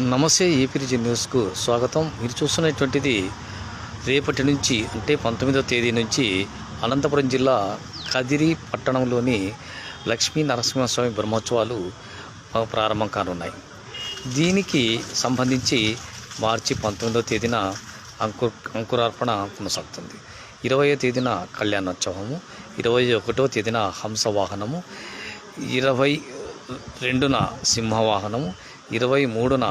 నమస్తే ఏపీజీ న్యూస్కు స్వాగతం. మీరు చూస్తున్నటువంటిది రేపటి నుంచి అంటే పంతొమ్మిదవ తేదీ నుంచి అనంతపురం జిల్లా కదిరి పట్టణంలోని లక్ష్మీ నరసింహస్వామి బ్రహ్మోత్సవాలు ప్రారంభం కానున్నాయి. దీనికి సంబంధించి మార్చి పంతొమ్మిదవ తేదీన అంకుర్ అంకురార్పణ కొనసాగుతుంది. ఇరవయో తేదీన కళ్యాణోత్సవము ఇరవై ఒకటో తేదీన హంసవాహనము ఇరవై రెండున సింహవాహనము ఇరవై మూడున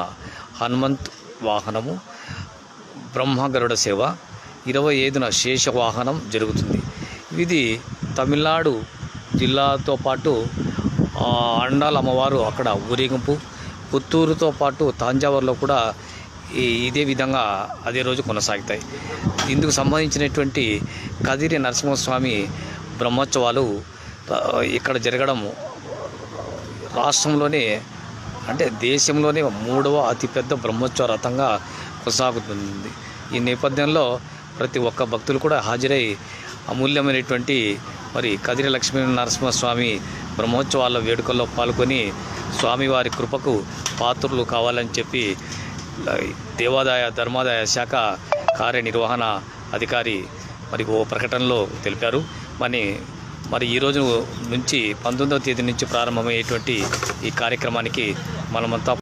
హనుమంత్ వాహనము బ్రహ్మగరుడ సేవ ఇరవై ఐదున శేషవాహనం జరుగుతుంది. ఇది తమిళనాడు జిల్లాతో పాటు అండాల అమ్మవారు అక్కడ ఊరేగింపు పుత్తూరుతో పాటు తాంజావూరులో కూడా ఇదే విధంగా అదే రోజు కొనసాగుతాయి. ఇందుకు సంబంధించినటువంటి కదిరి నరసింహస్వామి బ్రహ్మోత్సవాలు ఇక్కడ జరగడం రాష్ట్రంలోనే అంటే దేశంలోనే మూడవ అతిపెద్ద బ్రహ్మోత్సవ రథంగా కొనసాగుతుంది. ఈ నేపథ్యంలో ప్రతి ఒక్క భక్తులు కూడా హాజరై అమూల్యమైనటువంటి మరి కదిరి లక్ష్మీ నరసింహస్వామి బ్రహ్మోత్సవాల వేడుకల్లో పాల్గొని స్వామివారి కృపకు పాత్రలు కావాలని చెప్పి దేవాదాయ ధర్మాదాయ శాఖ కార్యనిర్వహణ అధికారి మరి ఓ ప్రకటనలో తెలిపారు. మరి మరి ఈ రోజు నుంచి పంతొమ్మిదవ తేదీ నుంచి ప్రారంభమయ్యేటువంటి ఈ కార్యక్రమానికి మనమంతా